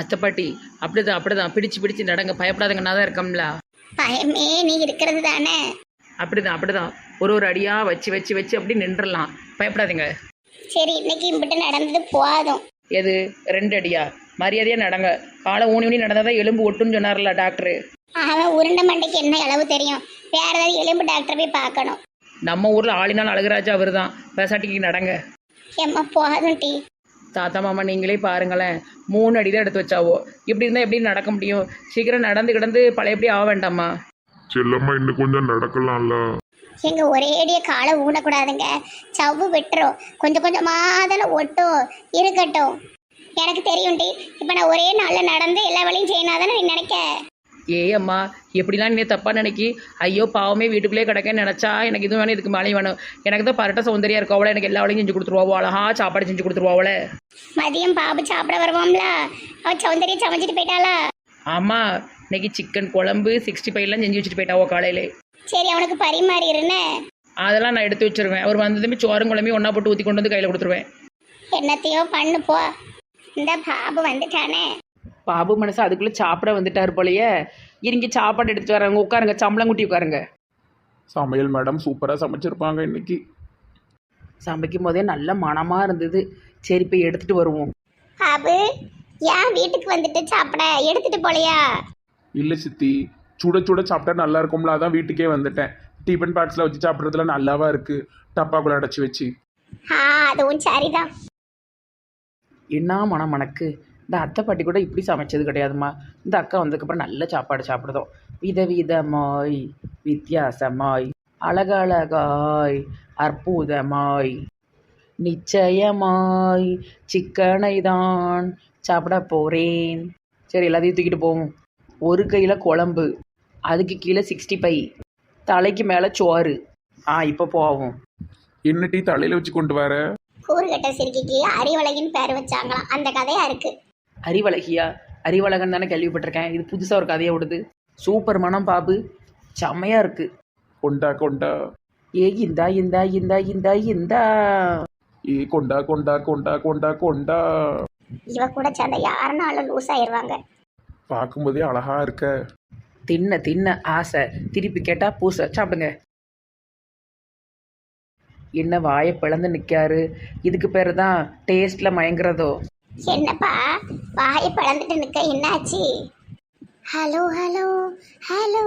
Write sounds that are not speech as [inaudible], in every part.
அத்தை பாட்டி அப்படிதான் அப்படிதான். பிடிச்சு பிடிச்சு நடங்க. பயப்படாதங்க நான் தான் இருக்கோம்ல பயமே நீ இருக்கிறது தானே. அப்படிதான் அப்படிதான். ஒரு ஒரு அடியா வச்சு வச்சு வச்சு அப்படி நின்றுடலாம். பயப்படாதீங்க. சரி இன்னைக்கு இம்பிட்டு நடந்தது போதும். எது? ரெண்டு அடியா? மரியாதையா நடங்க. காலை ஊனி ஊனி நடந்தாதான் எலும்பு ஒட்டுன்னு சொன்னார்ல டாக்டர். அவன் உருண்டை மண்டைக்கு என்ன அளவு தெரியும்? வேற ஏதாவது எலும்பு டாக்டர் போய் பார்க்கணும். நம்ம ஊர்ல ஆளினால் அழகுராஜா அவர் தான் பேசாட்டிக்கு நடங்க. ஏம்மா போதும் டி. தாத்தா மாமா நீங்களே பாருங்களேன். மூணு அடி தான் எடுத்து வச்சாவோ? இப்படி இருந்தால் எப்படி நடக்க முடியும்? சீக்கிரம் நடந்து கிடந்து பழையபடி ஆக வேண்டாமா? செல்லம்மா இன்னும் கொஞ்சம் நடக்கலாம்ல. எங்க ஒரேடிய காலை ஊனக்கூடாதுங்க. சவ்வு விட்டுரும். கொஞ்சம் கொஞ்சமா தானே ஒட்டும் இருக்கட்டும். எனக்கு தெரியும் டி இப்போ நான் ஒரே நாளில் நடந்து எல்லா வேலையும் செய்யணும் தானே நீ நினைக்க? ஏய் அம்மா எப்படிலாம் நீ தப்பாக நினைக்கி? ஐயோ பாவமே வீட்டுக்குள்ளே கிடக்கேன்னு நினச்சா எனக்கு இது வேணும்? இதுக்கு மேலே வேணும். எனக்கு தான் பரட்ட சௌந்தரியா இருக்கோ. அவளை எனக்கு எல்லா வேலையும் செஞ்சு கொடுத்துருவாவோ? அழகா சாப்பாடு செஞ்சு கொடுத்துருவாவளே மதியம் பாபு சாப்பிட வருவோம்ல. அவ சௌந்தரியம் சமைச்சிட்டு போயிட்டாளா? ஆமாம் இன்னைக்கு சிக்கன் குழம்பு சிக்ஸ்டி ஃபைவ்லாம் செஞ்சு வச்சுட்டு போயிட்டாவோ காலையிலே. சரி அவனுக்கு பரிமாறிடுன்னு அதெல்லாம் நான் எடுத்து வச்சிருவேன். அவர் வந்ததுமே சோறும் குழம்பையும் ஒன்றா போட்டு ஊற்றி கொண்டு வந்து கையில் கொடுத்துருவேன். என்னத்தையோ பண்ணு போ. இந்த பாபு வந்துட்டானே. பாபு மனசு அதுக்குள்ளே சாப்பிட வந்துட்டார் போலயே. இருங்க சாப்பாடு எடுத்துட்டு வராங்க உட்காருங்க சம்பளம் குட்டி உட்காருங்க. சமையல் மேடம் சூப்பராக சமைச்சிருப்பாங்க இன்னைக்கு. சமைக்கும் போதே நல்ல மனமாக இருந்தது. சரி போய் எடுத்துட்டு வருவோம். பாபு ஏன் வீட்டுக்கு வந்துட்டு சாப்பிட? எடுத்துட்டு போலையா? இல்லை சித்தி சுட சுட சாப்பிட்டா நல்லா இருக்கும்ல அதான் வீட்டுக்கே வந்துட்டேன். டிஃபன் பாக்ஸில் வச்சு சாப்பிட்றதுல நல்லாவா இருக்குது டப்பாக்குள்ள அடைச்சி வச்சு. ஆ அதுவும் சரிதான். என்ன மனம் மணக்கு இந்த அத்தை பாட்டி கூட இப்படி சமைச்சது கிடையாதும்மா. இந்த அக்கா வந்ததுக்கப்புறம் நல்ல சாப்பாடு சாப்பிடுதோம். விதவிதமாய் வித்தியாசமாய் அழகழகாய் அற்புதமாய் நிச்சயமாய் சிக்கனை தான் சாப்பிட போகிறேன் சரி எல்லாத்தையும் தூக்கிட்டு போவோம். ஒரு கையில் குழம்பு அதுக்கு கீழே சிக்ஸ்டி ஃபைவ் தலைக்கு மேலே சோறு. ஆ இப்போ போவோம். என்ன டீ தலையில் வச்சு கொண்டு வர? கூறுகட்ட சிறுக்கிக்கு அறிவழகின் பேர் வச்சாங்களாம். அந்த கதையா இருக்கு. அறிவழகியா? அறிவழகன் தானே கேள்விப்பட்டிருக்கேன். இது புதுசாக ஒரு கதையை விடுது சூப்பர் மனம் பாபு. செம்மையாக இருக்கு. கொண்டா கொண்டா. ஏ இந்தா இந்தா இந்தா இந்தா இந்தா. ஏ கொண்டா கொண்டா கொண்டா கொண்டா கொண்டா. இவ கூட சேர்ந்த யாருனாலும் லூஸ் ஆயிருவாங்க பார்க்கும்போதே அழகா இருக்க. தின்ன தின்ன ஆசை. திருப்பி கேட்டால் பூசை. சாப்பிடுங்க. என்ன வாயை பிளந்து நிற்காரு இதுக்கு பேர் தான் டேஸ்ட்டில் மயங்குறதோ. என்னப்பா? வாயை பழந்துட்டு நிக்க என்னாச்சு? Hello hello hello.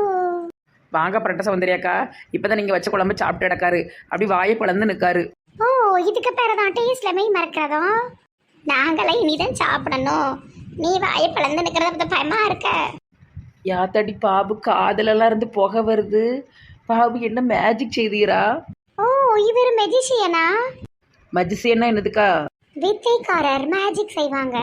வாங்க பரட்ட சௌந்தர்யாக்கா இப்போ தான் நீங்கள் வச்ச குழம்பு சாப்பிட்டு கிடக்காரு. அப்படி வாயை பிளந்து நிற்காரு ஓ இதுக்கு பேர் தான் டேஸ்ட்ல மெய் மறக்கிறதும் நாங்களே இனிதான் சாப்பிடணும். நீ வாயை பழந்து நிக்கிறத பத்தி பயமா இருக்க? யாத்தாடி பாபு காதலெல்லாம் இருந்து புகை வருது. பாபு என்ன மேஜிக் செய்தீரா? ஓ இவர் மெஜிஷியனா மஜிசியன்னா என்னதுக்கா? வித்தைக்காரர் மேஜிக் செய்வாங்க.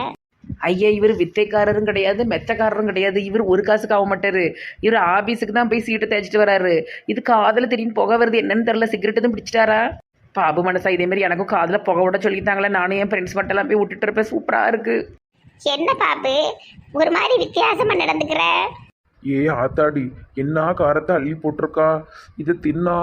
ஐயா இவர் வித்தைக்காரரும் கிடையாது மெத்தக்காரரும் கிடையாது. இவர் ஒரு காசுக்கு ஆக மாட்டாரு. இவர் ஆபீஸுக்கு தான் போய் சீட்டை தேய்ச்சிட்டு வராரு. இது காதில் திடீர்னு புகை வருது. என்னன்னு தெரில சிகரெட் எதுவும் பிடிச்சிட்டாரா? பாபு மனசா இதே மாதிரி எனக்கும் காதில் புகை விட சொல்லித்தாங்களே நானும் என் ஃப்ரெண்ட்ஸ் மட்டும் எல்லாம் போய் விட்டுட்டு இருப்பேன். சூப்பராக இருக்கு. என்ன பாப்பு ஒரு மாதிரி வித்தியாசமா நடந்துக்கிற? ஏ ஆத்தாடி என்ன காரத்தை அள்ளி போட்டிருக்கா? இது தின்னா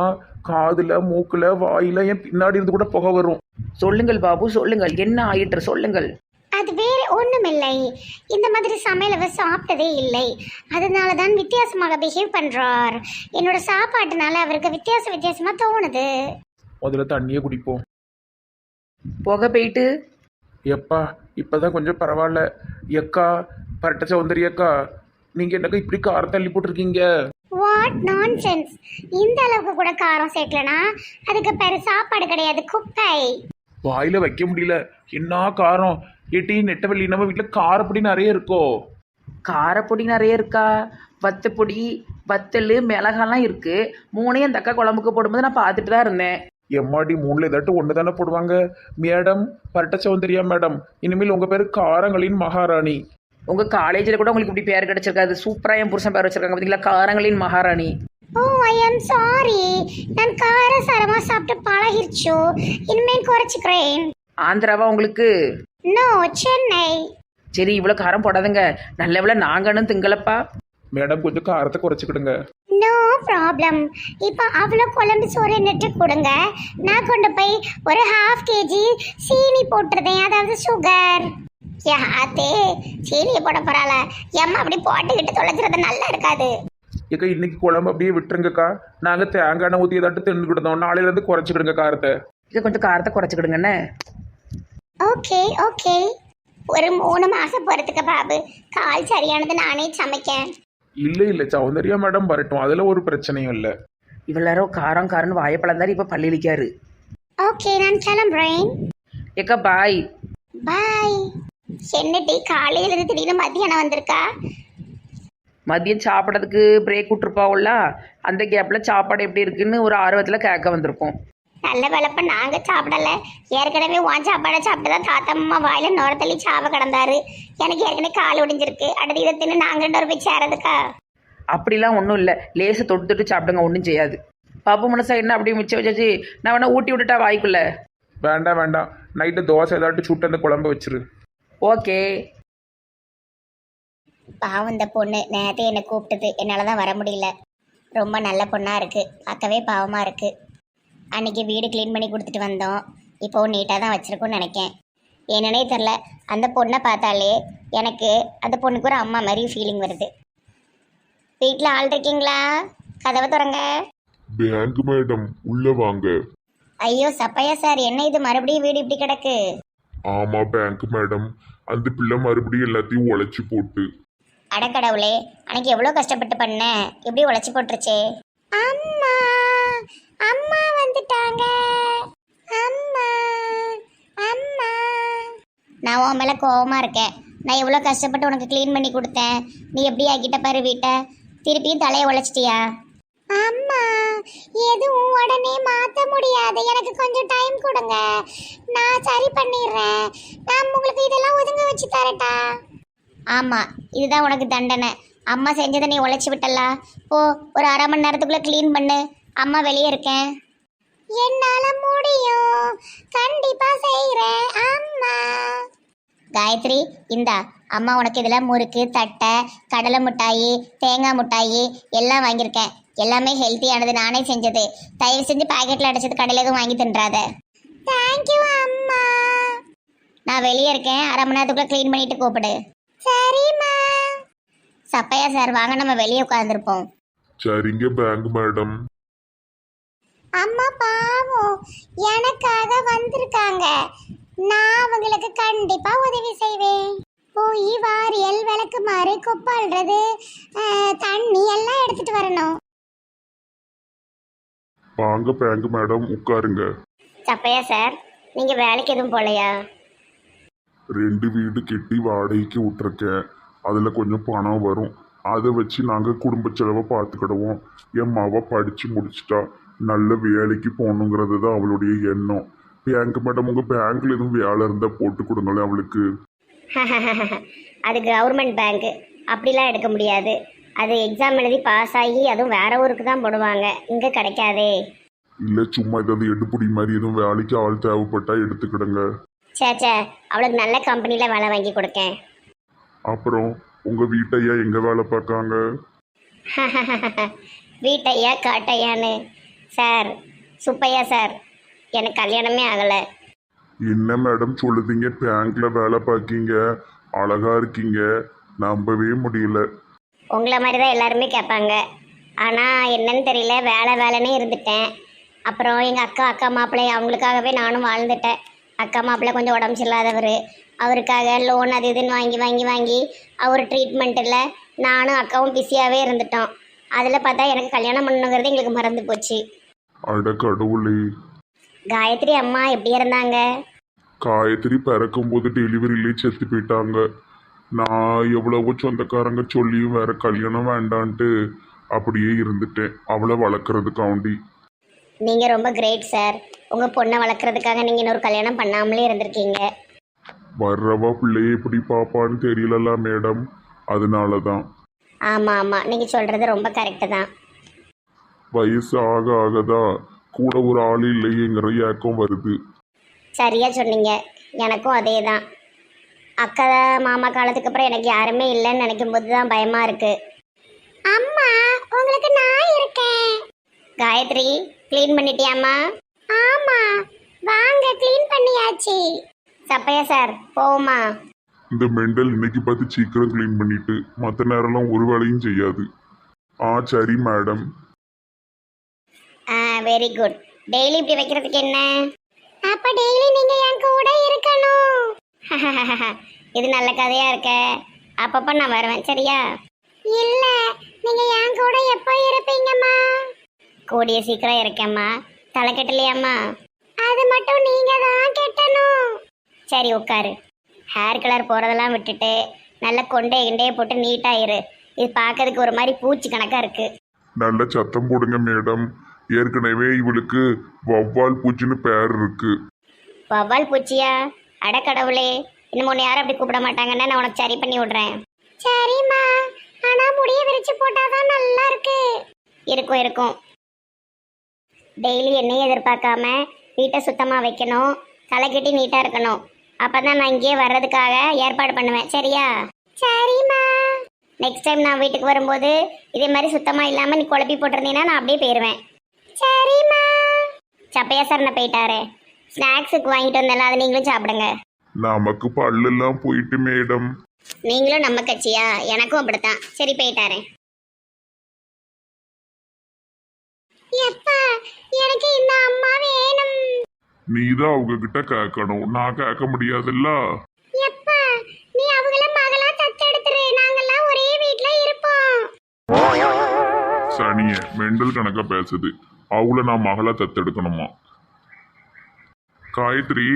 காதுல மூக்குல வாயில என் பின்னாடி இருந்து கூட புகை வரும். சொல்லுங்கள் பாபு சொல்லுங்கள். என்ன ஆயிற்று? சொல்லுங்கள். அது வேற ஒண்ணுமில்லை. இந்த மாதிரி சமையல் அவர் சாப்பிட்டதே இல்லை. அதனால தான் வித்தியாசமாக பிஹேவ் பண்றார். என்னோட சாப்பாட்டுனால அவருக்கு வித்தியாச வித்தியாசமா தோணுது. முதல்ல தண்ணியே குடிப்போம். புகை போயிட்டு. எப்பா இப்பதான் கொஞ்சம் பரவாயில்ல. எக்கா பரட்ட சௌந்தரி அக்கா நீங்க என்னக்கா இப்படி காரத்தை அள்ளி போட்டிருக்கீங்க? வாட் நான்சென்ஸ் இந்த அளவுக்கு கூட காரம் சேர்க்கலனா? அதுக்கு பேரு சாப்பாடு கிடையாது குப்பை. வாயில வைக்க முடியல. என்ன காரம்? ஏட்டி நெட்டவள்ளி நம்ம வீட்டுல காரப்பொடி நிறைய இருக்கோ? காரப்பொடி நிறைய இருக்கா? வத்தப்பொடி வத்தல் மிளகாலாம் இருக்கு. மூணையும் அந்த அக்கா குழம்புக்கு போடும்போது நான் பார்த்துட்டு தான் இருந்தேன். எம்மாடி மூணுல ஏதாட்டும் ஒன்று தானே போடுவாங்க? Madam Paratta Soundarya madam? இனிமேல் உங்க பேரு காரங்களின் மகாராணி. உங்க காலேஜில் கூட உங்களுக்கு இப்படி பேர் கிடைச்சிருக்காது. சூப்பராக என் புருஷன் பேர் வச்சிருக்காங்க. பார்த்தீங்களா காரங்களின் மகாராணி. ஓ ஐ எம் சாரி நான் காரசாரமா சாப்பிட்டு பழகிருச்சு? இனிமேல் குறைச்சிக்கிறேன். ஆந்திராவா உங்களுக்கு? நோ சென்னை. சரி இவ்வளோ காரம் போடாதுங்க. நல்ல வேளை நாங்கன்னு திங்களப்பா மேடம் கொஞ்சம் காரத்தை குறைச்சிக்கிடுங்க. நோ ப்ராப்ளம் இப்போ அவ்வளோ குழம்பு சோறு நெட்டு கொடுங்க. நான் கொண்டு போய் ஒரு ஹாஃப் கேஜி சீனி போட்டுருந்தேன் அதாவது சுகர் யாத்தே சீனியை போட போறாள? ஏம்மா அப்படி போட்டுக்கிட்டு தொலைக்கிறது நல்லா இருக்காது. ஏக்கா இன்னைக்கு குழம்பு அப்படியே விட்டுருங்கக்கா. நாங்கள் தேங்காய் எண்ணெய் ஊற்றி ஏதாட்டு தின்னுக்கிட்டோம் நாளையிலேருந்து குறைச்சிக்கிடுங்க காரத்தை. இதை கொஞ்சம் காரத்தை குறைச்சிக்கிடுங்கண்ணே ஓகே ஓகே. ஒரு மூணு மாசம் போறதுக்கு பாபு. கால் சரியானது நானே சமைக்கேன். இல்லை இல்லை சௌந்தர்யா மேடம் வரட்டும். அதில் ஒரு பிரச்சனையும் இல்லை. இவ்வளோ காரம் காரம்னு வாயப்பழந்தாரு இப்போ பள்ளியிலிக்காரு. ஓகே நான் கிளம்புறேன். ஏக்கா பாய். பாய். என்ன டீ காலையில இருந்து திடீர்னு மத்தியானம் வந்திருக்கா? மதியம் சாப்பிட்றதுக்கு பிரேக் விட்டுருப்பாவுல்ல அந்த கேப்பில் சாப்பாடு எப்படி இருக்குன்னு ஒரு ஆர்வத்தில் கேட்க வந்திருக்கோம். நல்ல வேலைப்ப நாங்க சாப்பிடல. ஏற்கனவே உன் சாப்பாடை சாப்பிட்டு தான் தாத்தா அம்மா வாயில நுர தள்ளி சாவ கிடந்தாரு. எனக்கு ஏற்கனவே கால் ஒடிஞ்சிருக்கு. அடுத்து இதை தின்னு நாங்க ரெண்டு பேரும் போய் சேரதுக்கா? அப்படிலாம் ஒன்றும் இல்லை. லேசு தொட்டு தொட்டு சாப்பிடுங்க ஒன்றும் செய்யாது. பாப்பு மனசா என்ன அப்படியே மிச்சம் வச்சாச்சு? நான் வேணா ஊட்டி விட்டுட்டா வாய்க்குள்ள? வேண்டாம் வேண்டாம். நைட்டு தோசை ஏதாட்டு சுட்டு அந்த குழம்பு வச்சிரு. ஓகே. பாவம் இந்த பொண்ணு நேரத்தை என்னை கூப்பிட்டது. என்னால் தான் வர முடியல. ரொம்ப நல்ல பொண்ணாக இருக்குது பார்க்கவே பாவமாக இருக்குது அன்னைக்கு வீடு க்ளீன் பண்ணி கொடுத்துட்டு வந்தோம். இப்போவும் நீட்டாக தான் வச்சுருக்கோன்னு நினைக்கேன். என்னன்னே தெரில அந்த பொண்ணை பார்த்தாலே எனக்கு அந்த பொண்ணுக்கு ஒரு அம்மா மாதிரி ஃபீலிங் வருது. வீட்டில் ஆள் இருக்கீங்களா? கதவை திறங்க. பேங்க் மேடம் உள்ள வாங்க. ஐயோ சப்பையா சார். என்ன இது? மறுபடியும் வீடு இப்படி கிடக்கு. ஆமா பேங்க் மேடம் அந்த பிள்ளை மறுபடியும் எல்லாத்தையும் உழைச்சி போட்டு. அடக்கடவுளே அன்னைக்கு எவ்வளோ கஷ்டப்பட்டு பண்ணேன் எப்படி உழைச்சி போட்டுருச்சே? அம்மா அம்மா வந்துட்டாங்க. அம்மா அம்மா. நான் உன் மேலே கோவமா இருக்கேன். நான் எவ்வளோ கஷ்டப்பட்டு உனக்கு க்ளீன் பண்ணி கொடுத்தேன். நீ எப்படி ஆக்கிட்ட பாரு வீட்டை திருப்பியும் தலையை உழைச்சிட்டியா? அம்மா எதுவும் உடனே மாற்ற முடியாது. எனக்கு கொஞ்சம் டைம் கொடுங்க. நான் சரி பண்ணிடுறேன். நான் உங்களுக்கு இதெல்லாம் ஒதுங்க வச்சு தரட்டா ஆமா இதுதான் உனக்கு தண்டனை. அம்மா செஞ்சதை நீ உழைச்சி விட்டலா போ ஒரு அரை மணி நேரத்துக்குள்ள க்ளீன் பண்ணு. அம்மா வெளியே இருக்கேன். என்னால முடியும். கண்டிப்பா செய்யறேன் அம்மா. காயத்ரி இந்தா அம்மா உனக்கு இதில் முறுக்கு தட்டை கடலை மிட்டாயி தேங்காய் மிட்டாயி எல்லாம் வாங்கியிருக்கேன். எல்லாமே ஹெல்த்தியானது நானே செஞ்சது. தயவு செஞ்சு பாக்கெட்டில் அடைச்சது கடையில் எதுவும் வாங்கி தின்றாத. தேங்க்யூ அம்மா. நான் வெளியே இருக்கேன். அரை மணி நேரத்துக்குள்ள க்ளீன் பண்ணிட்டு கூப்பிடு. சரிம்மா. சப்பையா சார் வாங்க நம்ம வெளியே உட்காந்துருப்போம் சரிங்க பேங்க் மேடம் அம்மா பாவம். எனக்காக வந்திருக்காங்க. நான் அவங்களுக்கு கண்டிப்பா உதவி செய்வேன். போய் வாரியல் விளக்கு மாறு குப்பாடுறது தண்ணி எல்லாம் எடுத்துட்டு வரணும். வாங்க பேங்க் மேடம் உட்காருங்க. சப்பையா சார்? நீங்க வேலைக்கு எதுவும் போலையா? ரெண்டு வீடு கட்டி வாடகைக்கு விட்டுருக்கேன். அதில் கொஞ்சம் பணம் வரும். அதை வச்சு நாங்கள் குடும்ப செலவை பார்த்துக்கிடுவோம் என் மவ படித்து முடிச்சிட்டா நல்ல வேலைக்கு போகணுங்கிறது தான் அவளுடைய எண்ணம். பேங்க் மேடம் உங்கள் பேங்க்கில் எதுவும் வேலை இருந்தால் போட்டு கொடுங்களேன் அவளுக்கு. அது கவர்மெண்ட் பேங்க் அப்படிலாம் எடுக்க முடியாது. அது எக்ஸாம் எழுதி பாஸ் ஆகி அதுவும் வேற ஊருக்கு தான் போடுவாங்க. இங்கே கிடைக்காதே. இல்லை சும்மா ஏதாவது எடுப்புடி மாதிரி எதுவும் வேலைக்கு ஆள் தேவைப்பட்டா எடுத்துக்கிடுங்க. சே சே அவளுக்கு நல்ல கம்பெனியில் வேலை வாங்கி கொடுக்கேன். அப்புறம் உங்கள் வீட்டையா எங்கே வேலை பார்க்காங்க? [laughs] வீட்டையா காட்டையான்னு. சார் சுப்பையா சார் எனக்கு கல்யாணமே ஆகலை. என்ன மேடம் சொல்லுதீங்க? பேங்க்ல வேலை பார்க்கீங்க அழகா இருக்கீங்க. நம்பவே முடியல. உங்களை மாதிரி தான் எல்லாருமே கேட்பாங்க. ஆனால் என்னன்னு தெரியல. வேலை வேலைன்னே இருந்துட்டேன். அப்புறம் எங்கள் அக்கா அக்கா மாப்பிள்ளை அவங்களுக்காகவே நானும் வாழ்ந்துட்டேன். அக்கா மாப்பிள்ளை கொஞ்சம் உடம்பு சரியில்லாதவர். அவருக்காக லோன் அது இதுன்னு வாங்கி வாங்கி வாங்கி அவர் ட்ரீட்மெண்ட்டில் நானும் அக்காவும் பிஸியாகவே இருந்துட்டோம். அதில் பார்த்தா எனக்கு கல்யாணம் பண்ணுங்கிறது எங்களுக்கு மறந்து போச்சு. அட கடவுளே. காயத்ரி அம்மா எப்படி இருந்தாங்க? காயத்ரி பிறக்கும்போது டெலிவரியிலே செத்து போயிட்டாங்க. நான் எவ்வளவோ சொந்தக்காரங்க சொல்லியும் வேற கல்யாணம் வேண்டான்ட்டு அப்படியே இருந்துட்டேன். அவளை வளர்க்குறதுக்காண்டி. நீங்கள் ரொம்ப கிரேட் சார் உங்கள் பொண்ணை வளர்க்குறதுக்காக நீங்கள் இன்னொரு கல்யாணம் பண்ணாமலே இருந்திருக்கீங்க. வர்றவா பிள்ளைய எப்படி பாப்பான்னு தெரியலல மேடம் அதனால தான் ஆமாம் ஆமாம் நீங்கள் சொல்கிறது ரொம்ப கரெக்டு தான். வயசு ஆக ஆகதான் கூட ஒரு ஆள் இல்லையேங்கிற ஏக்கம் வருது. சரியா சொன்னீங்க. எனக்கும் அதே தான் அக்கா மாமா காலத்துக்கு அப்புறம் எனக்கு யாருமே இல்லைன்னு நினைக்கும் போது தான் பயமா இருக்கு. அம்மா உங்களுக்கு நான் இருக்கேன். காயத்ரி க்ளீன் பண்ணிட்டியாம்மா? ஆமா. வாங்க க்ளீன் பண்ணியாச்சு. சப்பையா சார் போவோமா இந்த மெண்டல் இன்னைக்கு பார்த்து சீக்கிரம் க்ளீன் பண்ணிட்டு மற்ற நேரம்லாம் ஒரு வேலையும் செய்யாது. ஆ சரி மேடம் ஆ வெரி குட் டெய்லி இப்படி வைக்கிறதுக்கு என்ன? அப்ப டெய்லி நீங்க என் கூட இருக்கணும். [laughs] இது நல்ல கதையா இருக்க. அப்பப்ப நான் வருவேன் சரியா? இல்ல நீங்க என் கூட எப்போ இருப்பீங்கம்மா? கூடிய சீக்கிரம் இருக்கேம்மா. தலை கட்டலையாம்மா அது மட்டும் நீங்க தான் கெட்டணும். சரி உட்காரு. ஹேர் கலர் போறதெல்லாம் விட்டுட்டு நல்ல கொண்டே கிண்டே போட்டு நீட்டா இரு. இது பார்க்கறதுக்கு ஒரு மாதிரி பூச்சி கணக்கா இருக்கு. நல்ல சத்தம் போடுங்க மேடம் ஏற்கனவே இவளுக்கு வவ்வால் பூச்சின்னு பேர் இருக்கு. வவ்வால் பூச்சியா? அட கடவுளே இன்னும் உன்னை யாரும் அப்படி கூப்பிட மாட்டாங்கன்னா நான் உனக்கு சரி பண்ணி விடுறேன். சரிம்மா ஆனா முடிய விரிச்சு போட்டாதான் நல்லா இருக்கு. இருக்கும் இருக்கும். டெய்லி என்னையும் எதிர்பார்க்காம வீட்டை சுத்தமா வைக்கணும் தலை கட்டி நீட்டா இருக்கணும். அப்பதான் நான் இங்கேயே வர்றதுக்காக ஏற்பாடு பண்ணுவேன் சரியா? சரிம்மா. நெக்ஸ்ட் டைம் நான் வீட்டுக்கு வரும்போது இதே மாதிரி சுத்தமா இல்லாம நீ குழப்பி போட்டிருந்தீங்கன்னா நான் அப்படியே போயிடுவேன் சரிம்மா. சப்பையா சார் நான் போயிட்டாரு. ஸ்நாக்ஸுக்கு வாங்கிட்டு வந்தேன்ல அதை நீங்களும் சாப்பிடுங்க. நமக்கு பல்லெல்லாம் போயிட்டு மேடம். நீங்களும் நம்ம கட்சியா? எனக்கும் அப்படித்தான். சரி போயிட்டாரேன் எப்பா எனக்கு இந்த அம்மா வேணும். நீ தான் அவங்க கிட்ட கேட்கணும். நான் கேட்க முடியாதுல்ல? எப்பா நீ அவங்கள மகளா தத்தெடுத்துரு. நாங்கெல்லாம் ஒரே வீட்ல இருப்போம். சனிய மெண்டல் கணக்கா பேசுது. அவளை நான் மகளா தத்தெடுக்கணுமா? காயத்ரி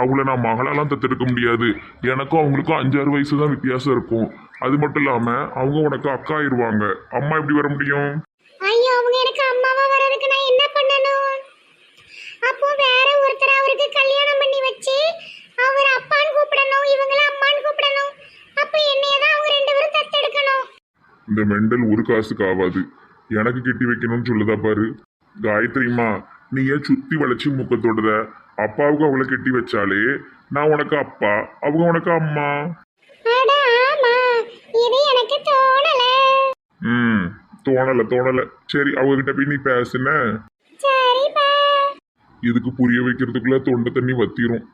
அவளை நான் மகளாலாம் தத்தெடுக்க முடியாது. எனக்கும் அவங்களுக்கும் அஞ்சாறு வயசு தான் வித்தியாசம் இருக்கும். அது மட்டும் இல்லாம அவங்க உனக்கு அக்கா ஆயிருவாங்க. அம்மா எப்படி வர முடியும்? ஐயோ அவங்க எனக்கு அம்மாவா வர்றதுக்கு நான் என்ன பண்ணணும்? அப்போ வேற ஒருத்தர் அவருக்கு கல்யாணம் பண்ணி வச்சு அவர் அப்பான்னு கூப்பிடணும் இவங்கள அம்மான்னு கூப்பிடணும். அப்ப என்னைய தான் அவங்க ரெண்டு பேரும் தத்தெடுக்கணும். இந்த மெண்டல் ஒரு காசுக்கு ஆகாது எனக்கு கெட்டி வைக்கணும்னு சொல்லுதா பாரு. காயத்ரிமா நீ ஏன் சுத்தி வளைச்சு முக்கத்தோடுத அப்பாவுக்கு அவளை கெட்டி வச்சாலே நான் உனக்கு அப்பா அவங்க உனக்கு அம்மா. ம் தோணல தோணல. சரி அவகிட்ட போய் நீ பேசுன. இதுக்கு புரிய வைக்கிறதுக்குள்ள தொண்டை தண்ணி வத்திரும்.